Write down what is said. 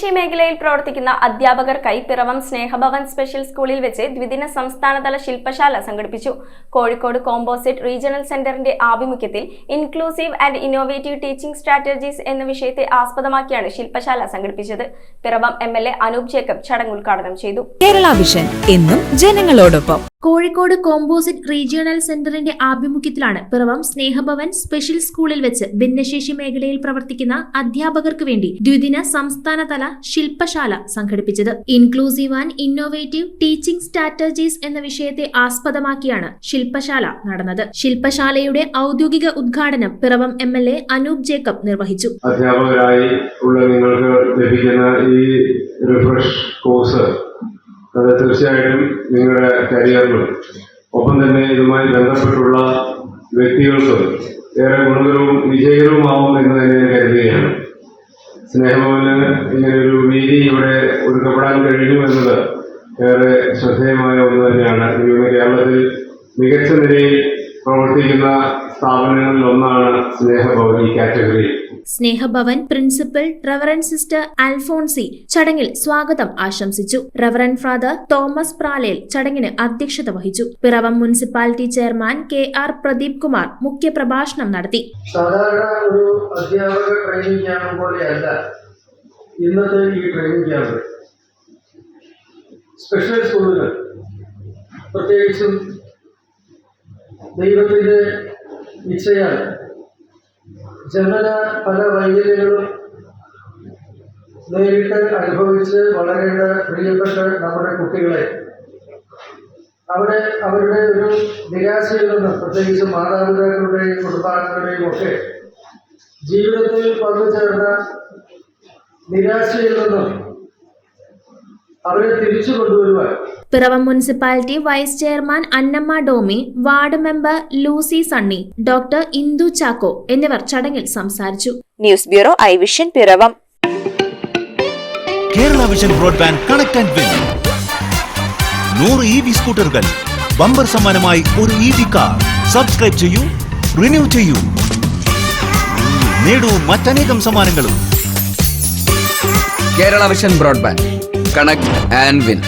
പ്രവർത്തിക്കുന്ന അധ്യാപകർക്കായി പിറവം സ്നേഹഭവൻ സ്പെഷ്യൽ സ്കൂളിൽ വെച്ച് ദ്വിദിന സംസ്ഥാനതല ശില്പശാല സംഘടിപ്പിച്ചു. കോഴിക്കോട് കോമ്പോസിറ്റ് റീജിയണൽ സെന്ററിന്റെ ആഭിമുഖ്യത്തിൽ inclusive and innovative teaching strategies എന്ന വിഷയത്തെ ആസ്പദമാക്കിയാണ് ശില്പശാല സംഘടിപ്പിച്ചത്. Piravom M L A Anoop Jacob ചടങ്ങ് ഉദ്ഘാടനം ചെയ്തു. കേരള വിഷൻ എന്നും ജനങ്ങളോടൊപ്പം. കോഴിക്കോട് കോമ്പോസിറ്റ് റീജിയണൽ സെന്ററിന്റെ ആഭിമുഖ്യത്തിലാണ് പിറവം സ്നേഹഭവൻ സ്പെഷ്യൽ സ്കൂളിൽ വെച്ച് ഭിന്നശേഷി മേഖലയിൽ പ്രവർത്തിക്കുന്ന അധ്യാപകർക്ക് വേണ്ടി ദ്വിദിന സംസ്ഥാനതല ശില്പശാല സംഘടിപ്പിച്ചത്. Inclusive and innovative teaching strategies എന്ന വിഷയത്തെ ആസ്പദമാക്കിയാണ് ശില്പശാല നടന്നത്. ശില്പശാലയുടെ ഔദ്യോഗിക ഉദ്ഘാടനം Piravom M L A Anoop Jacob നിർവഹിച്ചു. അധ്യാപകരായി ഉള്ള നിങ്ങൾക്ക് ലഭിക്കുന്ന ഈ റിഫ്രഷ് കോഴ്സ് അത് തീർച്ചയായിട്ടും നിങ്ങളുടെ കരിയറിലും ഒപ്പം തന്നെ ഇതുമായി ബന്ധപ്പെട്ടുള്ള വ്യക്തികൾക്കും ഏറെ ഗുണകരവും വിജയകരവുമാവും എന്ന് തന്നെ കരുതുകയാണ്. സ്നേഹഭവന് ഇങ്ങനൊരു വീതി ഇവിടെ ഒരുക്കപ്പെടാൻ കഴിഞ്ഞു എന്നത് ഏറെ ശ്രദ്ധേയമായ ഒന്ന് തന്നെയാണ്. ഇന്ന് കേരളത്തിൽ മികച്ച നിലയിൽ പ്രവർത്തിക്കുന്ന സ്ഥാപനങ്ങളിൽ ഒന്നാണ് സ്നേഹഭവൻ ഈ കാറ്റഗറിയിൽ Snehabhavan principal reverend sister Alphonsi ചടങ്ങിൽ സ്വാഗതം ആശംസിച്ചു. റവറൻ ഫാദർ തോമസ് പ്രാലേൽ ചടങ്ങിന് അധ്യക്ഷത വഹിച്ചു. Piravom municipality chairman K R Pradeep Kumar മുഖ്യപ്രഭാഷണം നടത്തി. സാധാരണ ഒരു അധ്യാപക ട്രെയിനിങ് ക്യാമ്പ് പോലെയല്ല ഇന്നത്തെ ഈ ട്രെയിനിങ് ക്യാമ്പ് സ്പെഷ്യൽ സ്കൂളുകൾ പ്രത്യേകിച്ചും ദൈവത്തിന്റെ ഇച്ഛയാണ് ജനന പല വൈകല്യങ്ങളും നേരിട്ട് അനുഭവിച്ച് വളരേണ്ട പ്രിയപ്പെട്ട നമ്മുടെ കുട്ടികളെ അവിടെ അവരുടെ ഒരു നിരാശയിൽ നിന്ന് പ്രത്യേകിച്ച് മാതാപിതാക്കളുടെയും കുടുംബാംഗങ്ങളുടെയും ഒക്കെ ജീവിതത്തിൽ പങ്കുചേർന്ന നിരാശയിൽ നിന്നും അവരെ തിരിച്ചു കൊണ്ടുവരുവാൻ. Piravom municipality vice chairman Annamma Domy ward member Lucy Sunny doctor Indu Chacko എന്നിവർ ചടങ്ങിൽ സംസാരിച്ചു. News bureau I vision Piravom. Kerala vision broadband connect and win. നൂറ് ഇ വി സ്കൂട്ടറുകൾ ബമ്പർ സമ്മാനമായി ഒരു ഇ വി കാർ. സബ്സ്ക്രൈബ് ചെയ്യൂ renew ചെയ്യൂ. നേടൂ മറ്റനേകം സമ്മാനങ്ങളും. Kerala vision broadband. Connect and win.